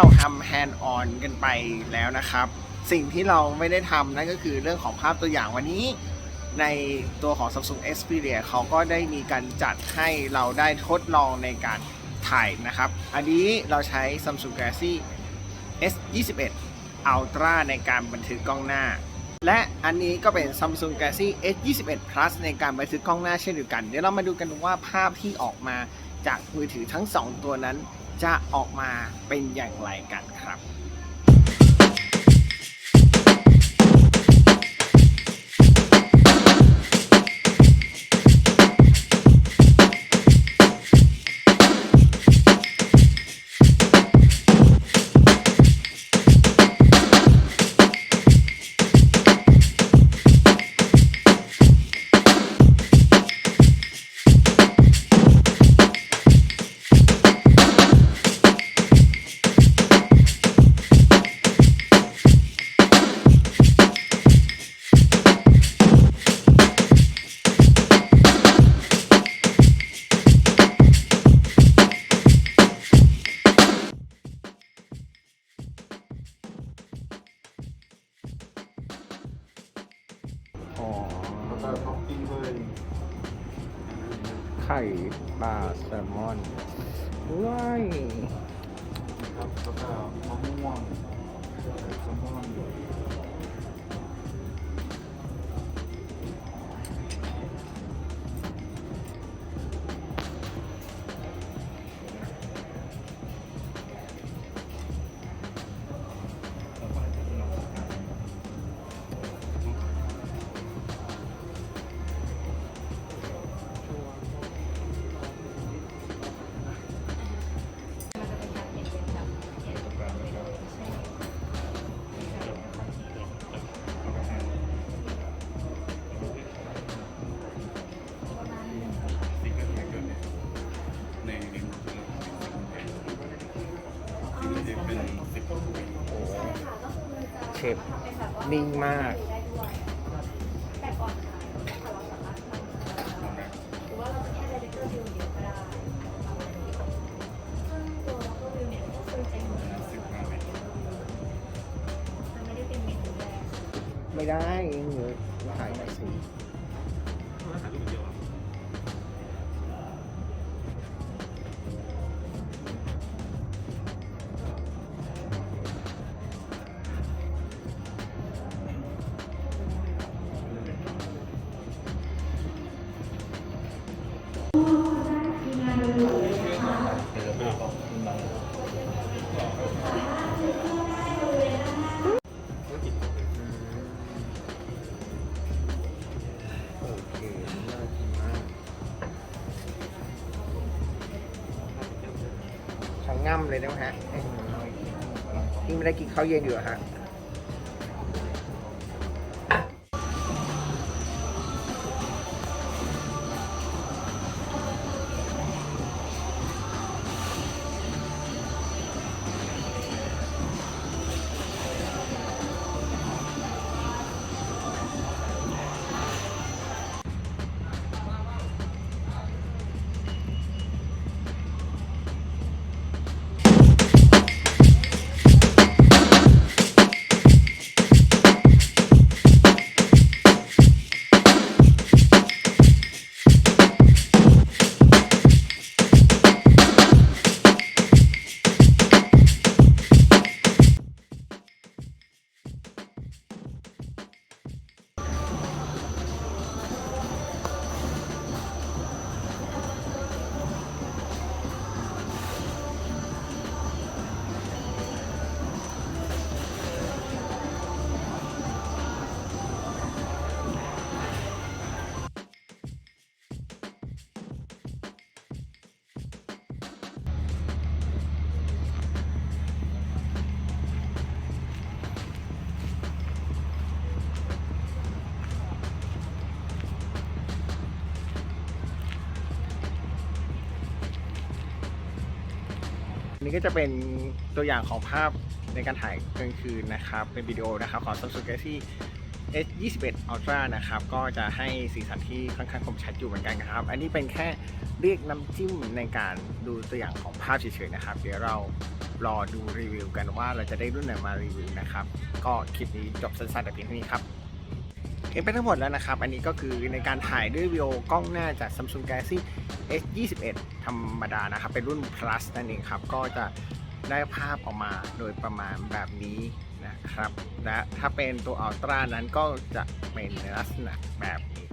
อนกันไปแล้วนะครับ สิ่งที่เราไม่ได้ทำนั่นก็คือเรื่องของภาพตัวอย่างวันนี้ ในตัวของ Samsung Xperia เขาก็ได้มีการจัดให้เราได้ทดลองในการถ่ายนะครับ อันนี้เราใช้ Samsung Galaxy S21 Ultra ในการบันทึกกล้องหน้า และอันนี้ก็เป็น Samsung Galaxy S21 Plus ในการบันทึกกล้องหน้าเช่นเดียวกัน เดี๋ยวเรามาดูกันว่าภาพที่ออกมาจากมือถือทั้ง 2 ตัวนั้น จะออกมาเป็นอย่างไรกันครับ ไข่ปลาแซลมอนว้ายครับแล้วก็มะม่วงแซลมอน ก็คือเป็นเหมือนสิบห้าเมตรมันไม่ได้เป็นเมนูแรกไม่ได้เองเลยถ่ายกับสี งง่ำเลยนะฮะยิ่งไม่ได้กินข้าวเย็นอยู่อะฮะ นนี้ก็จะเป็นตัวอย่างของภาพในการถ่ายกลางคืนนะครับ เป็นวิดีโอนะครับของ Samsung Galaxy S21 Ultra นะครับ ก็จะให้สีสันที่ค่อนข้างคมชัดอยู่เหมือนกันครับ อันนี้เป็นแค่เรียกน้ำจิ้มในการดูตัวอย่างของภาพเฉยๆนะครับ เดี๋ยวเรารอดูรีวิวกันว่าเราจะได้รุ่นไหนมารีวิวนะครับ ก็คลิปนี้จบสั้นๆแต่เพียงเท่านี้ครับ เห็นไปทั้งหมดแล้วนะครับ อันนี้ก็คือในการถ่ายด้วยวิดีโอกล้องหน้าจาก Samsung Galaxy S21 ธรรมดานะครับ เป็นรุ่น plus นั่นเองครับ ก็จะได้ภาพออกมาโดยประมาณแบบนี้นะครับ และถ้าเป็นตัวอัลตร้านั้นก็จะเป็นในลักษณะแบบนี้